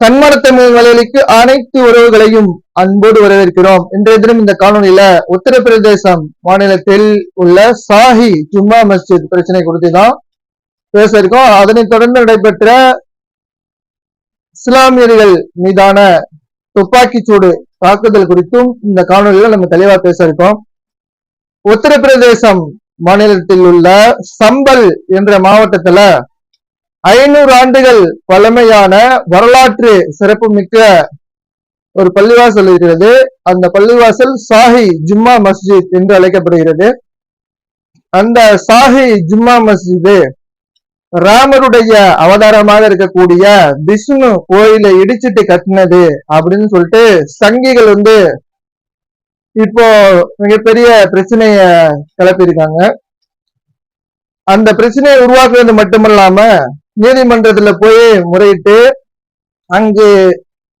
தன்மனத்தமிழ் வலையொலிக்கு அனைத்து உறவுகளையும் அன்போடு வரவேற்கிறோம். இன்றைய தினம் இந்த காணொலியில உத்தரப்பிரதேசம் மாநிலத்தில் உள்ள சாஹி ஜும்மா மஸ்ஜித் பிரச்சனை குறித்து தான் பேச இருக்கோம். அதனைத் தொடர்ந்து நடைபெற்ற இஸ்லாமியர்கள் மீதான துப்பாக்கிச்சூடு தாக்குதல் குறித்தும் இந்த காணொலியில நம்ம தெளிவா பேச இருக்கோம். உத்தரப்பிரதேசம் மாநிலத்தில் உள்ள சம்பல் என்ற மாவட்டத்துல ஐநூறு ஆண்டுகள் பழமையான வரலாற்று சிறப்புமிக்க ஒரு பள்ளிவாசல் இருக்கிறது. அந்த பள்ளிவாசல் சாஹி ஜும்மா மஸ்ஜித் என்று அழைக்கப்படுகிறது. அந்த சாஹி ஜும்மா மஸ்ஜிது ராமருடைய அவதாரமாக இருக்கக்கூடிய விஷ்ணு கோயிலை இடிச்சிட்டு கட்டினது அப்படின்னு சொல்லிட்டு சங்கிகள் வந்து இப்போ மிகப்பெரிய பிரச்சனைய கிளப்பியிருக்காங்க. அந்த பிரச்சனையை உருவாக்குறது மட்டுமல்லாம நீதிமன்றத்துல போய் முறையிட்டு அங்கு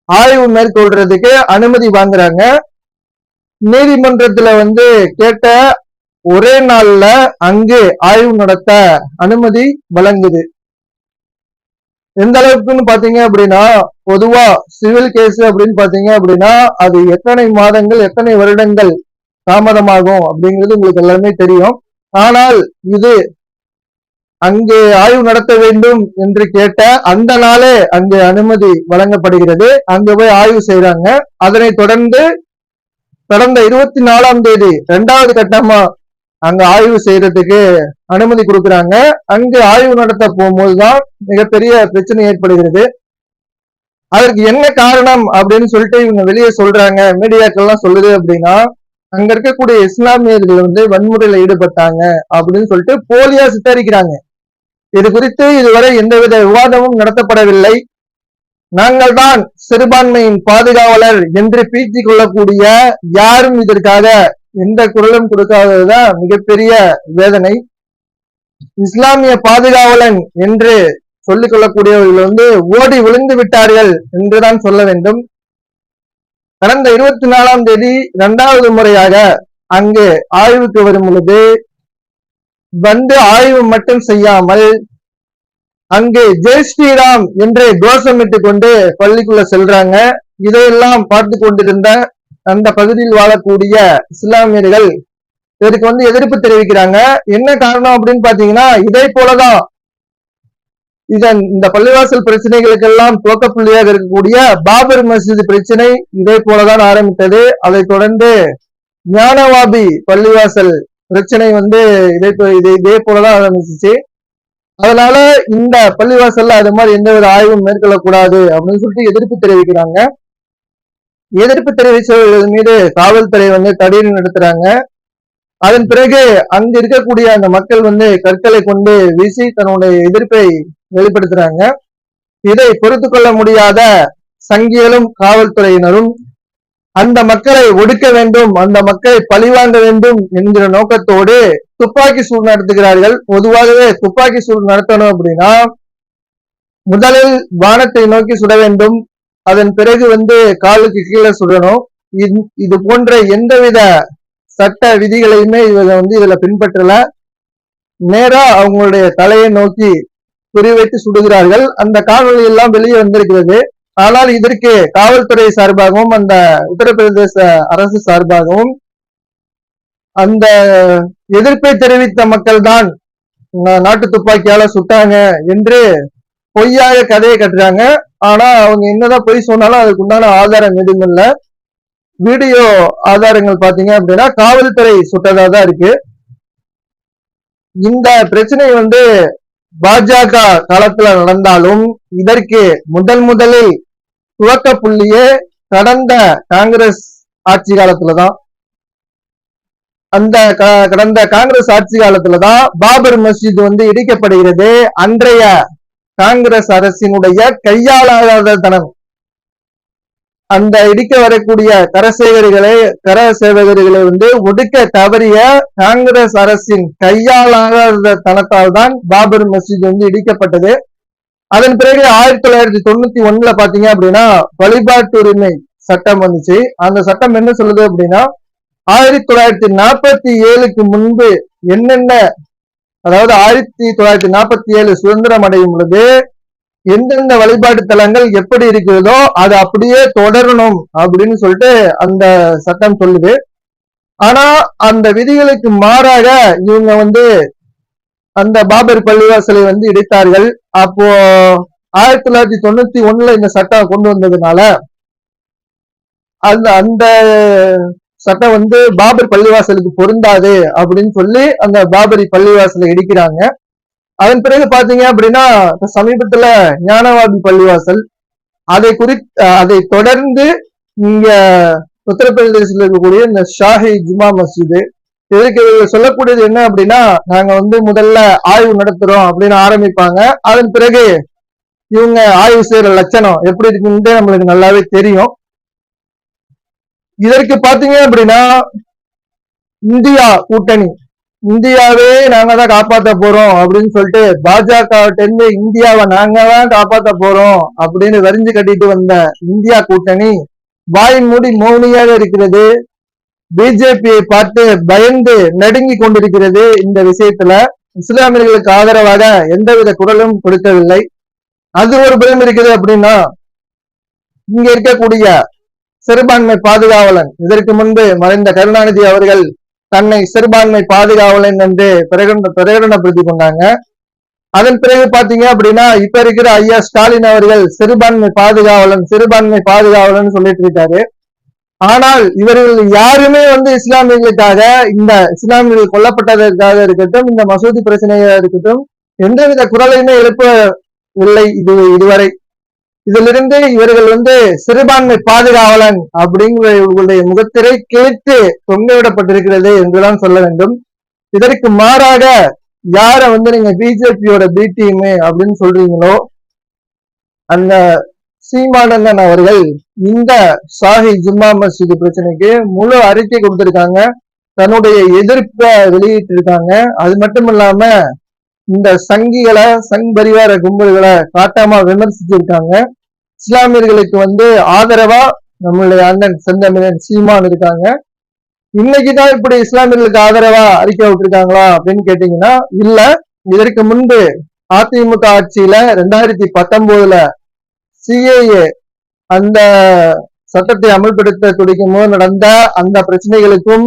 ஆய்வு மேற்கொள்றதுக்கு அனுமதி வாங்குறாங்க. நீதிமன்றத்துல வந்து கேட்ட ஒரே நாள்ல அங்கு ஆய்வு நடத்த அனுமதி வழங்குது. எந்த அளவுக்குன்னு பாத்தீங்க அப்படின்னா பொதுவா சிவில் கேஸ் அப்படின்னு பாத்தீங்க அப்படின்னா அது எத்தனை மாதங்கள் எத்தனை வருடங்கள் தாமதமாகும் அப்படிங்கிறது உங்களுக்கு எல்லாமே தெரியும். ஆனால் இது அங்கே ஆய்வு நடத்த வேண்டும் என்று கேட்ட அந்த நாளே அங்கு அனுமதி வழங்கப்படுகிறது. அங்க போய் ஆய்வு செய்யறாங்க அதனை தொடர்ந்து கடந்த இருபத்தி நாலாம் தேதி இரண்டாவது கட்டமா அங்க ஆய்வு செய்யறதுக்கு அனுமதி கொடுக்கறாங்க. அங்கு ஆய்வு நடத்த போகும்போதுதான் மிகப்பெரிய பிரச்சனை ஏற்படுகிறது. அதற்கு என்ன காரணம் அப்படின்னு சொல்லிட்டு இவங்க வெளியே சொல்றாங்க. மீடியாக்கள் எல்லாம் சொல்லுது அப்படின்னா அங்க இருக்கக்கூடிய இஸ்லாமியர்கள் வந்து வன்முறையில ஈடுபட்டாங்க அப்படின்னு சொல்லிட்டு போலியா சித்தரிக்கிறாங்க. இது குறித்து இதுவரை எந்தவித விவாதமும் நடத்தப்படவில்லை. நாங்கள் தான் சிறுபான்மையின் பாதுகாவலர் என்று பீச்சிக் கொள்ளக்கூடிய யாரும் இதற்காக எந்த குரலும் கொடுக்காததுதான் மிகப்பெரிய வேதனை. இஸ்லாமிய பாதுகாவலன் என்று சொல்லிக் கொள்ளக்கூடியவர்கள் வந்து ஓடி விழுந்து விட்டார்கள் என்றுதான் சொல்ல வேண்டும். கடந்த இருபத்தி நாலாம் தேதி இரண்டாவது முறையாக அங்கு ஆய்வுக்கு வரும் பொழுது வந்து ஆய்வு மட்டும் செய்யாமல் அங்கு ஜெய் ஸ்ரீராம் என்று கோஷமிட்டு கொண்டு பள்ளிக்குள்ள செல்றாங்க. இதையெல்லாம் பார்த்து கொண்டிருந்த அந்த பகுதியில் வாழக்கூடிய இஸ்லாமியர்கள் இதற்கு வந்து எதிர்ப்பு தெரிவிக்கிறாங்க. என்ன காரணம் அப்படின்னு பாத்தீங்கன்னா இதே போலதான் இதன் இந்த பள்ளிவாசல் பிரச்சனைகளுக்கெல்லாம் துவக்கப்புள்ளியாக இருக்கக்கூடிய பாபர் மஸ்ஜித் பிரச்சனை இதே போலதான் ஆரம்பித்தது. அதை தொடர்ந்து ஞானவாபி பள்ளிவாசல் பிரச்சனை வந்து இதே போ- இதே இதே போலதான் ஆரம்பிச்சிச்சு. அதனால இந்த பள்ளிவாசல்ல அது மாதிரி எந்த ஒரு ஆய்வும் மேற்கொள்ளக்கூடாது அப்படின்னு சொல்லிட்டு எதிர்ப்பு தெரிவிக்கிறாங்க. எதிர்ப்பு தெரிவித்தவர்கள் மீது காவல்துறை வந்து தடியடி நடத்துறாங்க. அதன் பிறகு அங்க இருக்கக்கூடிய அந்த மக்கள் வந்து கற்களை கொண்டு வீசி தன்னுடைய எதிர்ப்பை வெளிப்படுத்துறாங்க. இதை பொறுத்து கொள்ள முடியாத சங்கிகளும் காவல்துறையினரும் அந்த மக்களை ஒடுக்க வேண்டும் அந்த மக்களை பழிவாங்க வேண்டும் என்கிற நோக்கத்தோடு துப்பாக்கி சூடு நடத்துகிறார்கள். பொதுவாகவே துப்பாக்கி சூடு நடத்தணும் அப்படின்னா முதலில் வானத்தை நோக்கி சுட வேண்டும். அதன் பிறகு வந்து காலுக்கு கீழே சுடணும். இது- இது போன்ற எந்தவித சட்ட விதிகளையுமே இவங்க வந்து இதுல பின்பற்றல. நேரா அவங்களுடைய தலையை நோக்கி குறிவைத்து சுடுகிறார்கள். அந்த காணொலி எல்லாம் வெளியே வந்திருக்கிறது. ஆனால் இதற்கு காவல்துறை சார்பாகவும் அந்த உத்தரப்பிரதேச அரசு சார்பாகவும் அந்த எதிர்ப்பை தெரிவித்த மக்கள் தான் நாட்டு துப்பாக்கியால சுட்டாங்க என்று பொய்யாக கதையை கட்டுறாங்க. ஆனா அவங்க என்னதான் பொய் சொன்னாலும் அதுக்கு உண்டான ஆதாரம் எதுவும் இல்லை. வீடியோ ஆதாரங்கள் பாத்தீங்க அப்படின்னா காவல்துறை சுட்டதா தான் இருக்கு. இந்த பிரச்சனை வந்து பாஜக காலத்துல நடந்தாலும் இதற்கு முதல் முதலில் துவக்க புள்ளியே கடந்த காங்கிரஸ் ஆட்சி காலத்துலதான். அந்த கடந்த காங்கிரஸ் ஆட்சி காலத்துலதான் பாபர் மஸ்ஜித் வந்து இடிக்கப்படுகிறது. அன்றைய காங்கிரஸ் அரசினுடைய கையாளாத தனம் அந்த இடிக்க வரக்கூடிய கரசேகரிகளை கர சேவகர்களை வந்து ஒடுக்க தவறிய காங்கிரஸ் அரசின் கையாளாத தனத்தால் தான் பாபர் மஸ்ஜித் வந்து இடிக்கப்பட்டது. அதன் பிறகு ஆயிரத்தி தொள்ளாயிரத்தி தொண்ணூத்தி ஒண்ணுல பாத்தீங்க அப்படின்னா வழிபாட்டுரிமை சட்டம் வந்துச்சு. அந்த சட்டம் என்ன சொல்லுது அப்படின்னா ஆயிரத்தி தொள்ளாயிரத்தி நாற்பத்தி ஏழுக்கு முன்பு என்னென்ன அதாவது ஆயிரத்தி தொள்ளாயிரத்தி நாற்பத்தி ஏழு சுதந்திரம் அடையும் பொழுது எந்தெந்த வழிபாட்டு தலங்கள் எப்படி இருக்கிறதோ அது அப்படியே தொடரணும் அப்படின்னு சொல்லிட்டு அந்த சட்டம் சொல்லுது. ஆனா அந்த விதிகளுக்கு மாறாக இவங்க வந்து அந்த பாபர் பள்ளிவாசலை வந்து இடித்தார்கள். அப்போ ஆயிரத்தி தொள்ளாயிரத்தி தொண்ணூத்தி ஒண்ணுல இந்த சட்டம் கொண்டு வந்ததுனால அந்த அந்த சட்டம் வந்து பாபர் பள்ளிவாசலுக்கு பொருந்தாது அப்படின்னு சொல்லி அந்த பாபரி பள்ளிவாசலை இடிக்கிறாங்க. அதன் பிறகு பாத்தீங்க அப்படின்னா சமீபத்துல ஞானவாதி பள்ளிவாசல் அதை குறி அதை தொடர்ந்து இங்க உத்தரப்பிரதேசத்தில் இருக்கக்கூடிய இந்த ஷாஹி ஜுமா மஸ்ஜிது இதற்கு சொல்லக்கூடியது என்ன அப்படின்னா நாங்க வந்து முதல்ல ஆய்வு நடத்துறோம் அப்படின்னு ஆரம்பிப்பாங்க. அதன் பிறகு இவங்க ஆய்வு செய்யற லட்சணம் எப்படி இருக்குன்னு நம்மளுக்கு நல்லாவே தெரியும். இதற்கு பாத்தீங்க அப்படின்னா இந்தியா கூட்டணி. இந்தியாவே நாங்க தான் காப்பாத்த போறோம் அப்படின்னு சொல்லிட்டு பாஜக இருந்து இந்தியாவை நாங்க தான் காப்பாத்த போறோம் அப்படின்னு வரிஞ்சு கட்டிட்டு வந்த இந்தியா கூட்டணி வாய் மூடி மௌனியாக இருக்கிறது. பிஜேபியை பார்த்து பயந்து நடுங்கி கொண்டிருக்கிறது இந்த விஷயத்துல. இஸ்லாமியர்களுக்கு ஆதரவாக எந்தவித குரலும் கொடுக்கவில்லை. அது ஒரு புறம் இருக்குது அப்படின்னா இங்க இருக்கக்கூடிய சிறுபான்மை பாதுகாவலன் இதற்கு முன்பு மறைந்த கருணாநிதி அவர்கள் தன்னை சிறுபான்மை பாதுகாவலன் என்று பிரகடன பிரகடனப்படுத்தி கொண்டாங்க. அதன் பிறகு பாத்தீங்க அப்படின்னா இப்ப இருக்கிற ஐயா ஸ்டாலின் அவர்கள் சிறுபான்மை பாதுகாவலன் சிறுபான்மை பாதுகாவலன் சொல்லிட்டு இருக்காரு. ஆனால் இவர்கள் யாருமே வந்து இஸ்லாமியர்களுக்காக இந்த இஸ்லாமியர்கள் கொல்லப்பட்டதற்காக இருக்கட்டும் இந்த மசூதி பிரச்சனையாக இருக்கட்டும் எந்தவித குரலையுமே எழுப்பவில்லை இது இதுவரை. இதிலிருந்து இவர்கள் வந்து சிறுபான்மை பாதுகாவலன் அப்படிங்கிற இவர்களுடைய முகத்திரை கேட்டு தொங்கவிடப்பட்டிருக்கிறது என்றுதான் சொல்ல வேண்டும். இதற்கு மாறாக யார வந்து நீங்க பிஜேபியோட பி டீம் அப்படின்னு சொல்றீங்களோ அந்த சீமானந்தன் அவர்கள் இந்த சாஹி ஜும்மா மஸ்ஜித் பிரச்சனைக்கு முழு அறிக்கை கொடுத்திருக்காங்க. தன்னுடைய எதிர்ப்பை வெளியிட்டு இருக்காங்க அது மட்டும் இல்லாம இந்த சங்கிகளை சங் பரிவார கும்பல்களை காட்டாம விமர்சிச்சிருக்காங்க. இஸ்லாமியர்களுக்கு வந்து ஆதரவா நம்மளுடைய அண்ணன் செந்தமிழன் சீமான் இருக்காங்க. இன்னைக்குதான் இப்படி இஸ்லாமியர்களுக்கு ஆதரவா அறிக்கை விட்டுருக்காங்களா அப்படின்னு கேட்டீங்கன்னா இல்ல. இதற்கு முன்பு அதிமுக ஆட்சியில ரெண்டாயிரத்தி பத்தொன்பதுல சிஏஏ அந்த சட்டத்தை அமல்படுத்த துடிக்கும் போது நடந்த அந்த பிரச்சனைகளுக்கும்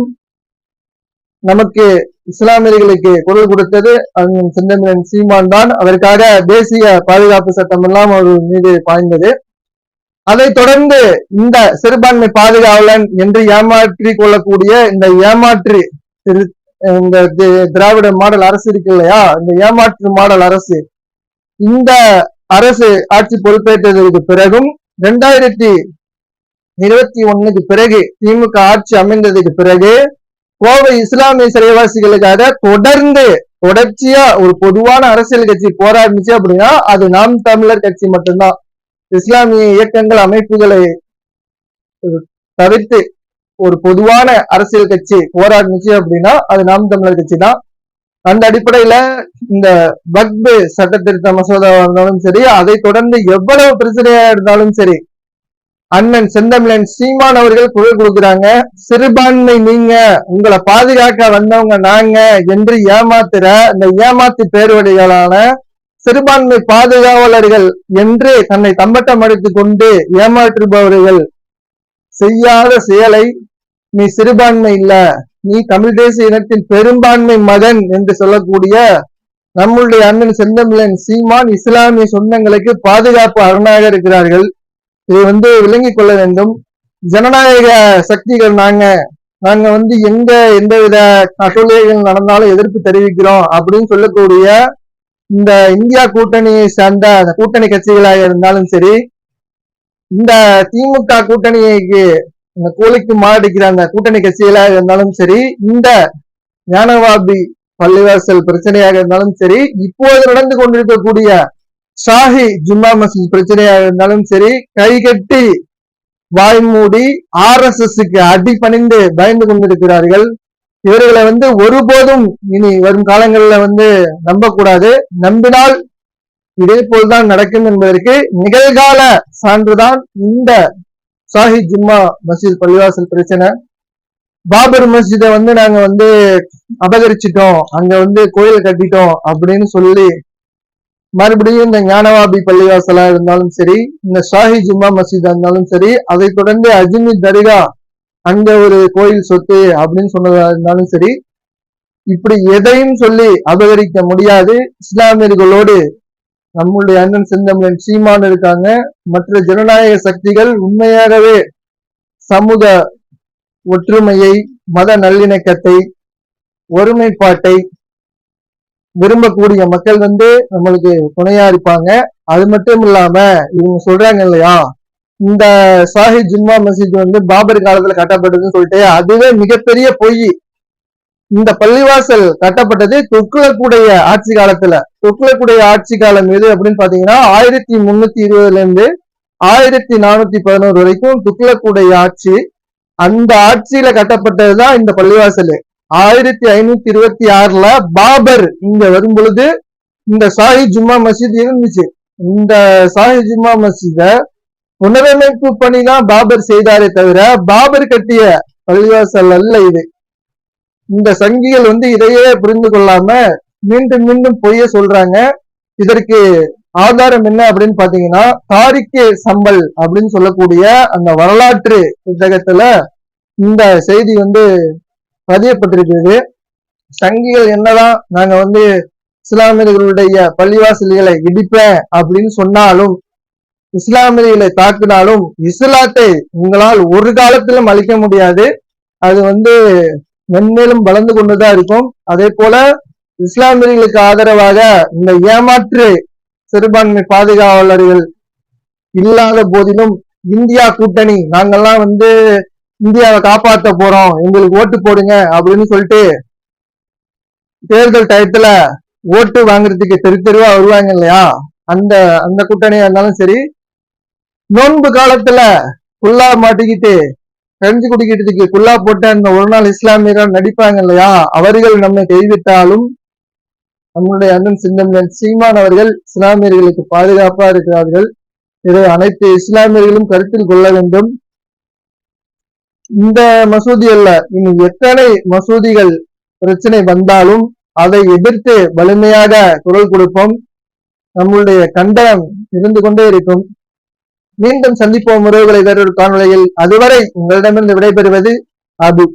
நமக்கு இஸ்லாமியர்களுக்கு குரல் கொடுத்தது செந்தமிழன் சீமான் தான். அதற்காக தேசிய பாதுகாப்பு சட்டம் எல்லாம் அவர் மீது பாய்ந்தது. அதை தொடர்ந்து இந்த சிறுபான்மை பாதுகாவலன் என்று ஏமாற்றி கொள்ளக்கூடிய இந்த ஏமாற்று இந்த திராவிட மாடல் அரசு இருக்கு இல்லையா? இந்த ஏமாற்று மாடல் அரசு. இந்த அரசு ஆட்சி பொறுப்பேற்றதற்கு பிறகும் ரெண்டாயிரத்தி இருபத்தி ஒண்ணுக்கு பிறகு திமுக ஆட்சி அமைந்ததுக்கு பிறகு கோவை இஸ்லாமிய சிறைவாசிகளுக்காக தொடர்ந்து தொடர்ச்சியா ஒரு பொதுவான அரசியல் கட்சி போராடிச்சு அப்படின்னா அது நாம் தமிழர் கட்சி மட்டும்தான். இஸ்லாமிய இயக்கங்கள் அமைப்புகளை தவிர்த்து ஒரு பொதுவான அரசியல் கட்சி போராடிச்சு அப்படின்னா அது நாம் தமிழர் கட்சி தான் அந்த அடிப்படையில இந்த பக்பு சட்ட திருத்த மசோதாவா இருந்தாலும் சரி அதை தொடர்ந்து எவ்வளவு பிரச்சனையா இருந்தாலும் சரி அண்ணன் செந்தமிழன் சீமான் அவர்கள் குரல் கொடுக்குறாங்க சிறுபான்மை நீங்க உங்களை பாதுகாக்க வந்தவங்க நாங்க என்று ஏமாத்துற இந்த ஏமாத்து பேருவடைகளான சிறுபான்மை பாதுகாவலர்கள் என்று தன்னை தம்பட்டம் அடித்துக் கொண்டு ஏமாற்றுபவர்கள் செய்யாத செயலை நீ சிறுபான்மை இல்ல. நீ தமிழ் தேசிய இனத்தின் பெரும்பான்மை மகன் என்று சொல்லக்கூடிய நம்முடைய அண்ணன் செந்தமிழன் சீமான் இஸ்லாமிய சொந்தங்களுக்கு பாதுகாப்பு அரணாக இருக்கிறார்கள். இதை வந்து விளங்கிக் கொள்ள வேண்டும். ஜனநாயக சக்திகள் நாங்க நாங்க வந்து எங்க எந்த வித அசூழியர்கள் நடந்தாலும் எதிர்ப்பு தெரிவிக்கிறோம் அப்படின்னு சொல்லக்கூடிய இந்த இந்தியா கூட்டணியை சார்ந்த கூட்டணி கட்சிகளாக இருந்தாலும் சரி இந்த திமுக கூட்டணிக்கு இந்த கோழிக்கு மாடிக்கிற அந்த கூட்டணி கட்சிகளாக இருந்தாலும் சரி இந்த ஞானவாபி பள்ளிவாசல் பிரச்சனையாக இருந்தாலும் சரி இப்போது நடந்து கொண்டிருக்கக்கூடிய ஷாஹி ஜும்மா மசூத் பிரச்சனையாக இருந்தாலும் சரி கை கட்டி வாய் மூடி ஆர் எஸ் எஸ்க்கு அடி பணிந்து பயந்து கொண்டிருக்கிறார்கள். இவர்களை வந்து ஒருபோதும் இனி வரும் காலங்களில் வந்து நம்பக்கூடாது. நம்பினால் இதே போல்தான் நடக்கும் என்பதற்கு நிகழ்கால சான்றுதான் இந்த ஷாஹி ஜும்மா மசீத் பள்ளிவாசல் பிரச்சனை. பாபர் மஸ்ஜிதை வந்து நாங்க வந்து அபகரிச்சிட்டோம். அங்க வந்து கோயில் கட்டிட்டோம் அப்படின்னு சொல்லி மறுபடியும் இந்த ஞானவாபி பள்ளிவாசலா இருந்தாலும் சரி இந்த ஷாஹி ஜும்மா மசீதா இருந்தாலும் சரி அதை தொடர்ந்து அஜ்மீர் தரிகா அங்க ஒரு கோயில் சொத்து அப்படின்னு சொன்னதா இருந்தாலும் சரி இப்படி எதையும் சொல்லி அபகரிக்க முடியாது. இஸ்லாமியர்களோடு நம்முடைய அண்ணன் செந்தமிழன் சீமான் இருக்காங்க. மற்ற ஜனநாயக சக்திகள் உண்மையாகவே சமூக ஒற்றுமையை மத நல்லிணக்கத்தை ஒருமைப்பாட்டை விரும்பக்கூடிய மக்கள் வந்து நம்மளுக்கு துணையா இருப்பாங்க. அது மட்டும் இல்லாம இவங்க சொல்றாங்க இல்லையா? இந்த சாஹி ஜும்மா மசீத் வந்து பாபர் காலத்துல கட்டப்பட்டதுன்னு சொல்லிட்டு அதுவே மிகப்பெரிய பொய். இந்த பள்ளிவாசல் கட்டப்பட்டது துக்ளக்குடைய ஆட்சி காலத்துல. துக்ளக்குடைய ஆட்சி காலம் எது அப்படின்னு பாத்தீங்கன்னா ஆயிரத்தி முன்னூத்தி இருபதுல இருந்து ஆயிரத்தி நானூத்தி பதினோரு வரைக்கும் துக்ளக்குடைய ஆட்சி அந்த ஆட்சியில கட்டப்பட்டதுதான் இந்த பள்ளிவாசல். ஆயிரத்தி ஐநூத்தி இருபத்தி ஆறுல பாபர் இங்க வரும் பொழுது இந்த சாஹி ஜும்மா மசீத் இருந்துச்சு. இந்த சாஹி ஜும்மா மசீத புனரமைப்பு பணி தான் பாபர் செய்தாரே தவிர பாபர் கட்டிய பள்ளிவாசல் அல்ல இது. இந்த சங்கிகள் வந்து இதையே புரிந்து கொள்ளாம மீண்டும் மீண்டும் பொய்ய சொல்றாங்க. இதற்கு ஆதாரம் என்ன அப்படின்னு பாத்தீங்கன்னா தாரிக்கு சம்பல் அப்படின்னு சொல்லக்கூடிய அந்த வரலாற்று புத்தகத்துல இந்த செய்தி வந்து பதியப்பட்டிருக்கிறது. சங்கிகள் என்னதான் நாங்க வந்து இஸ்லாமியர்களுடைய பள்ளிவாசல்களை இடிப்பேன் அப்படின்னு சொன்னாலும் இஸ்லாமியர்களை தாக்கினாலும் இஸ்லாத்தை உங்களால் ஒரு காலத்திலும் அழிக்க முடியாது. அது வந்து மென்மேலும் வளர்ந்து கொண்டுதான் இருக்கும். அதே போல இஸ்லாமியர்களுக்கு ஆதரவாக இந்த ஏமாற்று சிறுபான்மை பாதுகாவலர்கள் இல்லாத போதிலும் இந்தியா கூட்டணி நாங்கெல்லாம் வந்து இந்தியாவை காப்பாத்த போறோம் எங்களுக்கு ஓட்டு போடுங்க அப்படின்னு சொல்லிட்டு தேர்தல் டயத்துல ஓட்டு வாங்குறதுக்கு தெரு தெருவா வருவாங்க இல்லையா? அந்த அந்த கூட்டணியா இருந்தாலும் சரி நோன்பு காலத்துல புல்லா மாட்டிக்கிட்டு கஞ்சி குடிக்கிறதுக்கு குல்லா போட்ட அந்த ஒரு நாள் இஸ்லாமியர்கள் நடிப்பாங்க இல்லையா? அவர்கள் நம்மை கைவிட்டாலும் நம்முடைய அண்ணன் சிந்தன் சீமான் அவர்கள் இஸ்லாமியர்களுக்கு பாதுகாப்பா இருக்கிறார்கள். இதை அனைத்து இஸ்லாமியர்களும் கருத்தில் கொள்ள வேண்டும். இந்த மசூதி அல்ல இனி எத்தனை மசூதிகள் பிரச்சனை வந்தாலும் அதை எதிர்த்து வலிமையாக குரல் கொடுப்போம். நம்மளுடைய கண்டனம் இருந்து கொண்டே இருக்கும். மீண்டும் சந்திப்போம் உறவுகளை வேறொரு காணொலியில் அதுவரை உங்களிடமிருந்து விடைபெறுவது அபு.